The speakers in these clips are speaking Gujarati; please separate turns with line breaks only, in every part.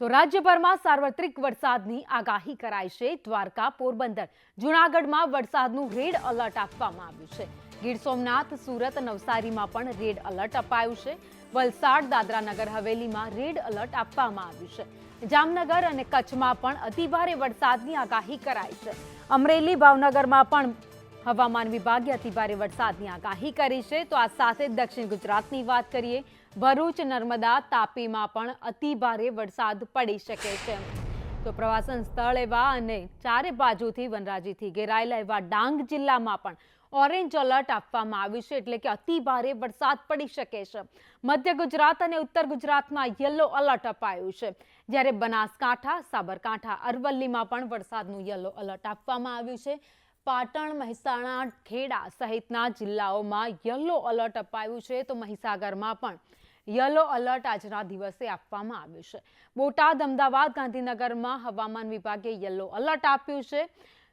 તો રાજ્યભરમાં સાર્વત્રિક વરસાદની આગાહી કરાઈ છે. દ્વારકા, પોરબંદર, જૂનાગઢમાં વરસાદનું રેડ એલર્ટ આપવામાં આવ્યું છે. ગીર સોમનાથ, સુરત, નવસારીમાં પણ રેડ એલર્ટ અપાયું છે. વલસાડ દાદરા નગર હવેલીમાં રેડ એલર્ટ આપવામાં આવ્યું છે. જામનગર અને કચ્છમાં પણ અતિભારે વરસાદની આગાહી કરાઈ છે. અમરેલી, ભાવનગરમાં પણ હવામાન વિભાગે અતિભારે વરસાદની આગાહી કરી છે. તો આ સાથે દક્ષિણ ગુજરાતની વાત કરીએ, ભરૂચ, નર્મદા, તાપીમાં પણ અતિભારે વરસાદ પડી શકે છે. તો પ્રવાસન સ્થળ એવા અને ચારે બાજુથી વનરાજીથી ઘેરાયેલા એવા ડાંગ જિલ્લામાં પણ ઓરેન્જ એલર્ટ આપવામાં આવ્યું છે, એટલે કે અતિ ભારે વરસાદ પડી શકે છે. મધ્ય ગુજરાત અને ઉત્તર ગુજરાતમાં યલો એલર્ટ અપાયું છે. જ્યારે બનાસકાંઠા, સાબરકાંઠા, અરવલ્લીમાં પણ વરસાદનું યલો એલર્ટ આપવામાં આવ્યું છે. પાટણ, મહેસાણા, ખેડા સહિતના જિલ્લાઓમાં યલો એલર્ટ અપાયું છે. તો મહીસાગરમાં પણ યલો એલર્ટ આજના દિવસે આપવામાં આવ્યું છે. બોટાદ, અમદાવાદ, ગાંધીનગરમાં હવામાન વિભાગે યલો એલર્ટ આપ્યું છે.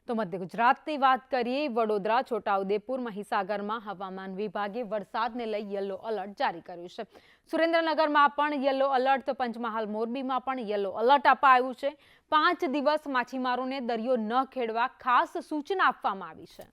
તો મધ્ય ગુજરાતની વાત કરીએ, વડોદરા, છોટાઉદેપુર, મહીસાગરમાં હવામાન વિભાગે વરસાદને લઈ યલો એલર્ટ જારી કર્યું છે. સુરેન્દ્રનગરમાં પણ યલો એલર્ટ તો પંચમહાલ, મોરબીમાં પણ યલો એલર્ટ અપાયું છે. પાંચ દિવસ માછીમારોને દરિયો ન ખેડવા ખાસ સૂચના આપવામાં આવી છે.